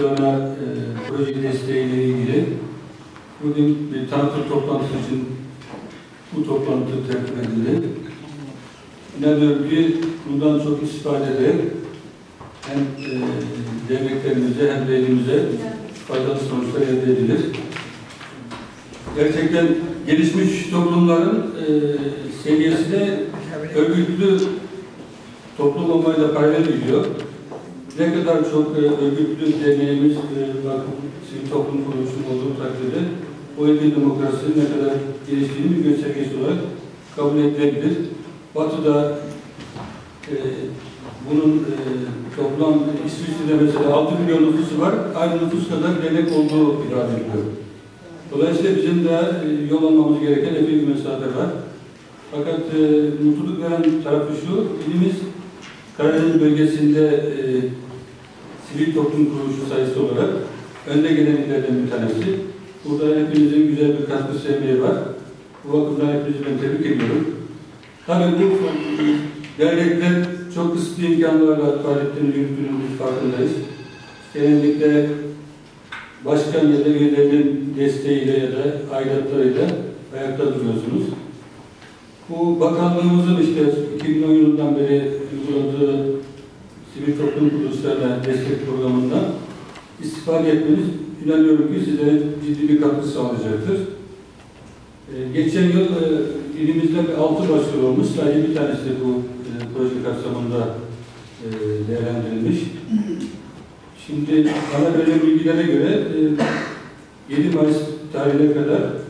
Sonra e, proje desteğiyle ilgili bugün bir tanıtım toplantısı için bu toplantı tertip edildi. İnanıyorum ki bundan çok istifade ederek hem e, derneklerimize hem de elimize faydalı sonuçlar elde edilir. Gerçekten gelişmiş toplumların e, seviyesi de örgütlü toplum olmayla paralel gidiyor. Ne kadar çok e, örgütlü deneyimiz, e, bakın, sivil toplum kuruluşunun olduğu takdirde o ülke demokrasinin ne kadar geliştiğini bir göstergesi olarak kabul edilebilir. Batı'da e, bunun e, toplam İsviçre'de mesela 6 milyon nüfusu var, aynı nüfus kadar dernek olduğu ifade ediliyor. Dolayısıyla bizim de e, yol almamız gereken epey bir mesafe var. Fakat e, mutluluk veren tarafı şu, ilimiz Karadeniz bölgesinde e, sivil toplum kuruluşu sayısı olarak önde gelen illerden bir tanesi. Burada hepinizin güzel bir katkısı emeği var. Bu bakımdan hepinizi ben tebrik ediyorum. Tabii bu dernekler çok kısıtlı imkanlarla faaliyetlerini yürüttüğünün biz farkındayız. Genellikle başkan ya da üyelerinin desteğiyle ya da aidatlarıyla ayakta duruyorsunuz. Bu bakanlığımızın işte 2010 yılından beri uyguladığı sivil toplum kuruluşlarına destek programından istifade etmeniz inanıyorum ki size ciddi bir katkı sağlayacaktır. Ee, geçen yıl e, ilimizde bir altı başvuru olmuş. Sadece bir tanesi bu e, proje kapsamında e, değerlendirilmiş. Şimdi bana böyle bilgilere göre e, 7 Mayıs tarihine kadar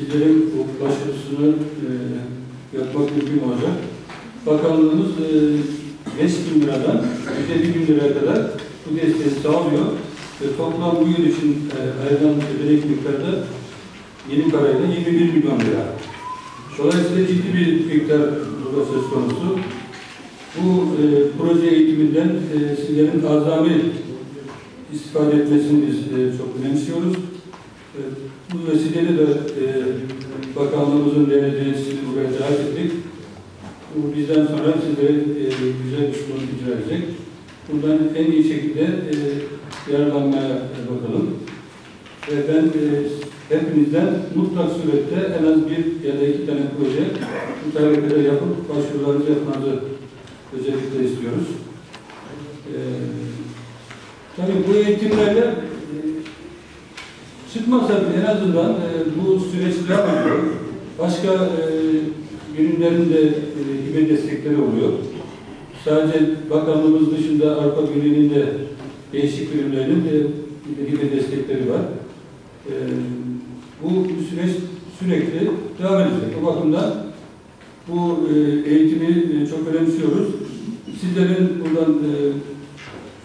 sizlerin bu başvurusunu e, yapmak mümkün olacak. Bakanlığımız e, 5 bin liradan 150 bin liraya kadar bu desteği sağlıyor ve toplam bu yıl için e, ayrılan ödenek miktarı da yeni parayla 21 milyon lira. Dolayısıyla ciddi bir miktar burada söz konusu. Bu e, proje eğitiminden e, sizlerin azami istifade etmesini biz e, çok önemsiyoruz. Bu vesileyle de e, bakanlığımızın denediği sizi buraya davet ettik. Bu bizden sonra sizlere e, güzel bir sunum icra edecek. Bundan en iyi şekilde e, yararlanmaya bakalım. Ve ben e, hepinizden mutlak surette en az bir ya da iki tane proje tarihleri yapıp başvurularınızı yapmanızı özellikle istiyoruz. E, tabii bu eğitimlerle çıkmasa en azından e, bu süreç devam ediyor. Başka e, günlerin de e, hibe destekleri oluyor. Sadece bakanlığımız dışında Avrupa Birliği'nin de değişik birimlerinin de hibe destekleri var. E, bu süreç sürekli devam edecek. O bakımdan bu e, eğitimi e, çok önemsiyoruz. Sizlerin buradan e,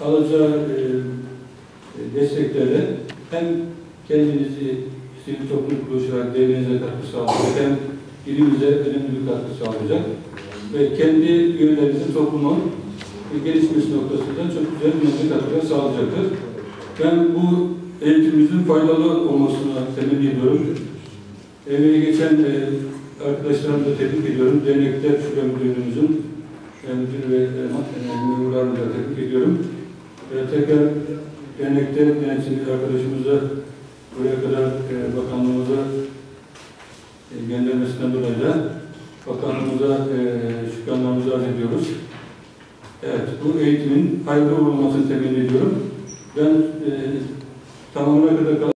alacağı e, desteklerle hem kendinizi sivil toplum kuruluşu olarak devrenize katkı sağlayacak hem ilimize önemli bir katkı sağlayacak ve kendi üyelerinizin toplumun gelişmesi noktasında çok güzel önemli katkılar sağlayacaktır. Ben bu eğitimimizin faydalı olmasına temenni ediyorum. Emeği geçen e, arkadaşlarımı da tebrik ediyorum. Dernekler Şube Müdürlüğümüzün müdür ve memurlarını da tebrik ediyorum. E, tekrar dernekte yönetim arkadaşımıza buraya kadar e, bakanlığımıza e, göndermesinden dolayı da bakanlığımıza e, şükranlarımızı arz ediyoruz. Evet, bu eğitimin hayırlı olmasını temenni ediyorum. Ben e, tamamına kadar